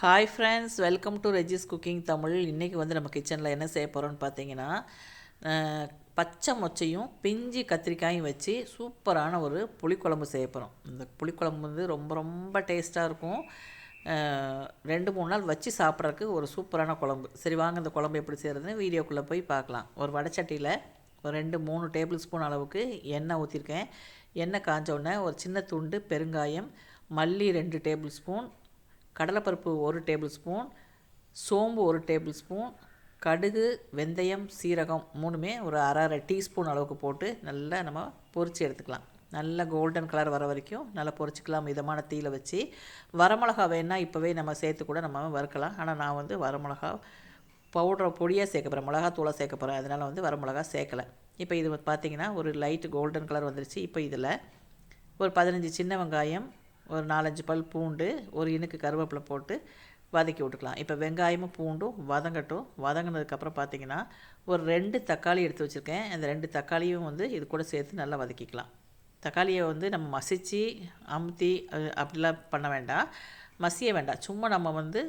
Hi friends welcome to Regis cooking Tamil இன்றைக்கி வந்து நம்ம கிச்சனில் என்ன செய்ய போகிறோம்னு பார்த்தீங்கன்னா பச்சை மொச்சையும் பிஞ்சி கத்திரிக்காயும் வச்சு சூப்பரான ஒரு புளிக்குழம்பு செய்ய போகிறோம் இந்த புளிக்குழம்பு வந்து ரொம்ப ரொம்ப டேஸ்ட்டாக இருக்கும். ரெண்டு மூணு நாள் வச்சு சாப்பிட்றதுக்கு ஒரு சூப்பரான குழம்பு. சரி வாங்க இந்த குழம்பு எப்படி செய்கிறதுன்னு வீடியோக்குள்ளே போய் பார்க்கலாம். ஒரு வடைச்சட்டியில் ஒரு ரெண்டு மூணு டேபிள் ஸ்பூன் அளவுக்கு எண்ணெய் ஊற்றிருக்கேன் எண்ணெய் காஞ்ச உடனே ஒரு சின்ன துண்டு பெருங்காயம் மல்லி ரெண்டு டேபிள் ஸ்பூன் கடலைப்பருப்பு ஒரு டேபிள் ஸ்பூன் சோம்பு ஒரு டேபிள் ஸ்பூன் கடுகு வெந்தயம் சீரகம் மூணுமே ஒரு அரை அரை டீஸ்பூன் அளவுக்கு போட்டு நல்லா நம்ம பொரித்து எடுத்துக்கலாம். நல்லா கோல்டன் கலர் வர வரைக்கும் நல்லா பொரிச்சிக்கலாம். மிதமான தீயில் வச்சு வரமிளகா வேணால் இப்போவே நம்ம சேர்த்து கூட நம்ம வறுக்கலாம். ஆனால் நான் வந்து வரமிளகா பவுடரை பொடியாக சேர்க்க போகிறேன் மிளகாத்தூளை சேர்க்க போகிறேன் அதனால் வந்து வரமிளகா சேர்க்கலை. இப்போ இது பார்த்திங்கன்னா பார்த்தீங்கன்னா ஒரு லைட் கோல்டன் கலர் வந்துருச்சு. இப்போ இதில் ஒரு பதினஞ்சு சின்ன வெங்காயம் ஒரு நாலஞ்சு பல் பூண்டு ஒரு இனுக்கு கருவேப்பிலை போட்டு வதக்கி விட்டுக்கலாம். இப்போ வெங்காயமும் பூண்டும் வதங்கட்டும். வதங்கினதுக்கப்புறம் பார்த்தீங்கன்னா ஒரு ரெண்டு தக்காளி எடுத்து வச்சுருக்கேன். அந்த ரெண்டு தக்காளியும் வந்து இது கூட சேர்த்து நல்லா வதக்கிக்கலாம். தக்காளியை வந்து நம்ம மசிச்சு அமுத்தி அப்படிலாம் பண்ண வேண்டாம். மசிய வேண்டாம். சும்மா நம்ம வந்து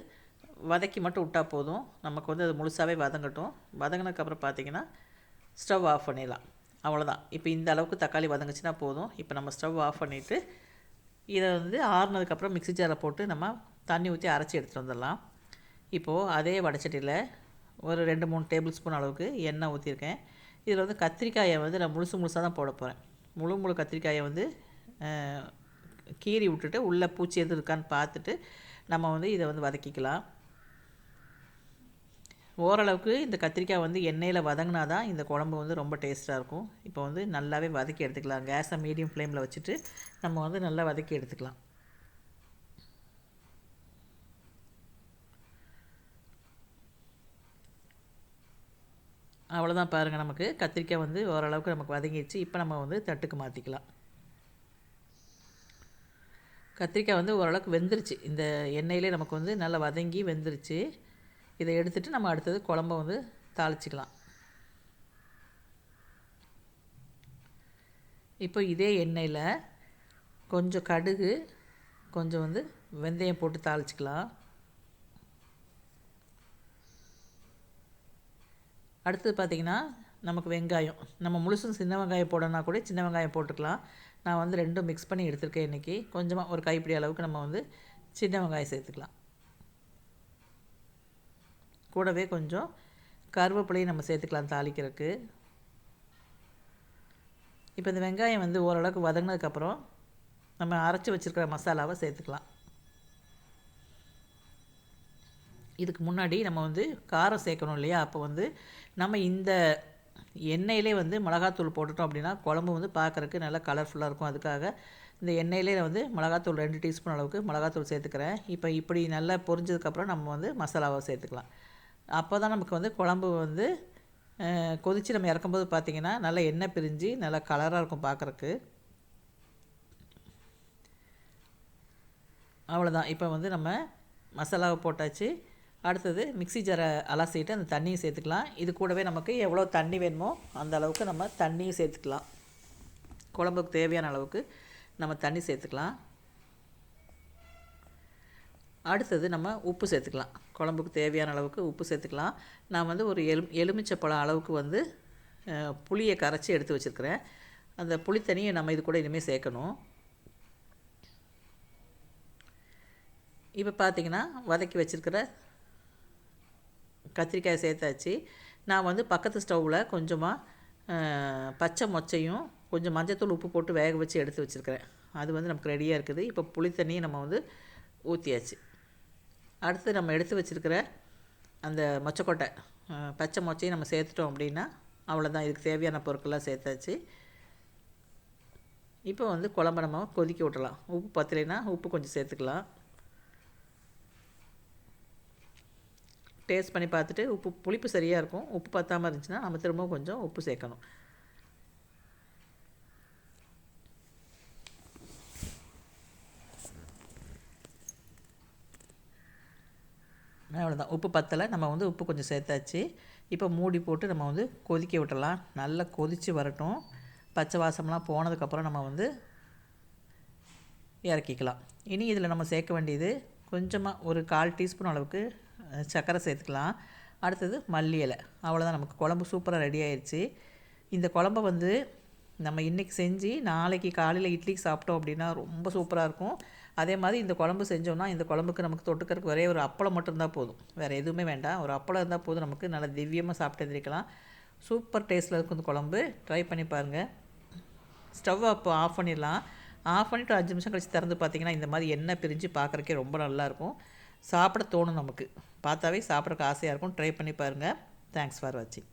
வதக்கி மட்டும் விட்டால் போதும். நமக்கு வந்து அது முழுசாகவே வதங்கட்டும். வதங்கினதுக்கப்புறம் பார்த்தீங்கன்னா ஸ்டவ் ஆஃப் பண்ணிடலாம். அவ்வளோதான் இப்போ இந்த அளவுக்கு தக்காளி வதங்குச்சுன்னா போதும். இப்போ நம்ம ஸ்டவ் ஆஃப் பண்ணிவிட்டு இதை வந்து ஆறுனதுக்கப்புறம் மிக்ஸி ஜாரில் போட்டு நம்ம தண்ணி ஊற்றி அரைச்சி எடுத்துகிட்டு வந்துடலாம். இப்போது அதே வடைச்சட்டியில் ஒரு ரெண்டு மூணு டேபிள் ஸ்பூன் அளவுக்கு எண்ணெய் ஊற்றிருக்கேன் இதில் வந்து கத்திரிக்காயை வந்து நான் முழுசு முழுசாக தான் போட போகிறேன் முழு முழு கத்திரிக்காயை வந்து கீறி விட்டுட்டு உள்ளே பூச்சி எதுவும் இருக்கான்னு பார்த்துட்டு நம்ம வந்து இதை வந்து வதக்கிக்கலாம். ஓரளவுக்கு இந்த கத்திரிக்காய் வந்து எண்ணெயில் வதங்கினா தான் இந்த குழம்பு வந்து ரொம்ப டேஸ்ட்டாக இருக்கும். இப்போ வந்து நல்லாவே வதக்கி எடுத்துக்கலாம். கேஸை மீடியம் ஃப்ளேமில் வச்சுட்டு நம்ம வந்து நல்லா வதக்கி எடுத்துக்கலாம். அவ்வளோதான் பாருங்கள் நமக்கு. கத்திரிக்காய் வந்து ஓரளவுக்கு நமக்கு வதங்கிடுச்சு. இப்போ நம்ம வந்து தட்டுக்கு மாற்றிக்கலாம் கத்திரிக்காய் வந்து ஓரளவுக்கு வெந்துருச்சு. இந்த எண்ணெயிலே நமக்கு வந்து நல்லா வதங்கி வெந்துருச்சு. இதை எடுத்துட்டு நம்ம அடுத்தது குழம்ப வந்து தாளிச்சிக்கலாம். இப்போ இதே எண்ணெயில் கொஞ்சம் கடுகு கொஞ்சம் வந்து வெந்தயம் போட்டு தாளிச்சிக்கலாம். அடுத்தது பார்த்திங்கன்னா நமக்கு வெங்காயம். நம்ம முழுசும் சின்ன வெங்காயம் போடணும்னா கூட சின்ன வெங்காயம் போட்டுக்கலாம். நான் வந்து ரெண்டும் மிக்ஸ் பண்ணி எடுத்துருக்கேன் இன்றைக்கி கொஞ்சமாக ஒரு கைப்பிடி அளவுக்கு நம்ம வந்து சின்ன வெங்காயம் சேர்த்துக்கலாம். கூடவே கொஞ்சம் கருவேப்பிலையும் நம்ம சேர்த்துக்கலாம் தாளிக்கிறதுக்கு. இப்போ இந்த வெங்காயம் வந்து ஓரளவுக்கு வதங்கினதுக்கப்புறம் நம்ம அரைச்சி வச்சுருக்கிற மசாலாவை சேர்த்துக்கலாம். இதுக்கு முன்னாடி நம்ம வந்து காரம் சேர்க்கணும் இல்லையா? அப்போ வந்து நம்ம இந்த எண்ணெயிலே வந்து மிளகாத்தூள் போட்டுட்டோம் அப்படின்னா குழம்பு வந்து பார்க்குறக்கு நல்லா கலர்ஃபுல்லாக இருக்கும். அதுக்காக இந்த எண்ணெயிலே வந்து மிளகாத்தூள் ரெண்டு டீஸ்பூன் அளவுக்கு மிளகாத்தூள் சேர்த்துக்கிறேன். இப்போ இப்படி நல்லா பொரிஞ்சதுக்கப்புறம் நம்ம வந்து மசாலாவை சேர்த்துக்கலாம். அப்போ தான் நமக்கு வந்து குழம்பு வந்து கொதித்து நம்ம இறக்கும்போது பார்த்திங்கன்னா நல்லா எண்ணெய் பிரிஞ்சு நல்லா கலராக இருக்கும் பார்க்குறக்கு அவ்வளோதான் இப்போ வந்து நம்ம மசாலாவை போட்டாச்சு. அடுத்தது மிக்ஸி ஜாரை அலசிட்டு அந்த தண்ணியும் சேர்த்துக்கலாம். இது கூடவே நமக்கு எவ்வளோ தண்ணி வேணுமோ அந்த அளவுக்கு நம்ம தண்ணியும் சேர்த்துக்கலாம். குழம்புக்கு தேவையான அளவுக்கு நம்ம தண்ணி சேர்த்துக்கலாம். அடுத்தது நம்ம உப்பு சேர்த்துக்கலாம். குழம்புக்கு தேவையான அளவுக்கு உப்பு சேர்த்துக்கலாம். நான் வந்து ஒரு எலு எலுமிச்சப்பழம் அளவுக்கு வந்து புளியை கரைச்சி எடுத்து வச்சுருக்கிறேன். அந்த புளி தண்ணியை நம்ம இது கூட இனிமேல் சேர்க்கணும். இப்போ பார்த்தீங்கன்னா வதக்கி வச்சுருக்கிற கத்திரிக்காய் சேர்த்தாச்சு. நான் வந்து பக்கத்து ஸ்டவ்வில் கொஞ்சமாக பச்சை மொச்சையும் கொஞ்சம் மஞ்சத்தூள் உப்பு போட்டு வேக வச்சு எடுத்து வச்சுருக்கிறேன். அது வந்து நமக்கு ரெடியாக இருக்குது. இப்போ புளி தண்ணியை நம்ம வந்து ஊற்றியாச்சு அடுத்து நம்ம எடுத்து வச்சுருக்கிற அந்த மொச்சக்கொட்டை பச்சை மொச்சையும் நம்ம சேர்த்துட்டோம் அப்படின்னா அவ்வளோதான் இதுக்கு தேவையான பொருட்கள்லாம் சேர்த்தாச்சு. இப்போ வந்து குழம்பு நம்ம கொதிக்க விட்டலாம் உப்பு பத்தலைன்னா உப்பு கொஞ்சம் சேர்த்துக்கலாம். டேஸ்ட் பண்ணி பார்த்துட்டு உப்பு புளிப்பு சரியாக இருக்கும். உப்பு பத்தாமல் இருந்துச்சுன்னா நம்ம திரும்பவும் கொஞ்சம் உப்பு சேர்க்கணும். அவ்வளோதான் உப்பு பத்தலை நம்ம வந்து உப்பு கொஞ்சம் சேர்த்தாச்சு. இப்போ மூடி போட்டு நம்ம வந்து கொதிக்க விட்டலாம் நல்லா கொதித்து வரட்டும். பச்சை வாசம்லாம் போனதுக்கப்புறம் நம்ம வந்து இறக்கிக்கலாம். இனி இதில் நம்ம சேர்க்க வேண்டியது கொஞ்சமாக ஒரு கால் டீஸ்பூன் அளவுக்கு சர்க்கரை சேர்த்துக்கலாம். அடுத்தது மல்லி இலை. அவ்வளோதான் நமக்கு குழம்பு சூப்பராக ரெடி ஆயிடுச்சு இந்த குழம்ப வந்து நம்ம இன்றைக்கி செஞ்சு நாளைக்கு காலையில் இட்லிக்கு சாப்பிட்டோம் அப்படின்னா ரொம்ப சூப்பராக இருக்கும். அதே மாதிரி இந்த குழம்பு செஞ்சோம்னா இந்த குழம்புக்கு நமக்கு தொட்டுக்கறதுக்கு ஒரே ஒரு அப்பளம் மட்டும் இருந்தால் போதும். வேறு எதுவுமே வேண்டாம். ஒரு அப்பளம் இருந்தால் போதும். நமக்கு நல்லா திவ்யமாக சாப்பிட்டு எந்திரிக்கலாம். சூப்பர் டேஸ்ட்டில் இருக்கும் இந்த குழம்பு. ட்ரை பண்ணி பாருங்கள் ஸ்டவ் அப்போ ஆஃப் பண்ணிடலாம். ஆஃப் பண்ணிவிட்டு அஞ்சு நிமிஷம் கழித்து திறந்து பார்த்தீங்கன்னா இந்த மாதிரி எண்ணெய் பிரிஞ்சு பார்க்குறக்கே ரொம்ப நல்லாயிருக்கும் சாப்பிட தோணும் நமக்கு. பார்த்தாவே சாப்பிட்றக்கு ஆசையாக இருக்கும். ட்ரை பண்ணி பாருங்கள் தேங்க்ஸ் ஃபார் வாட்சிங்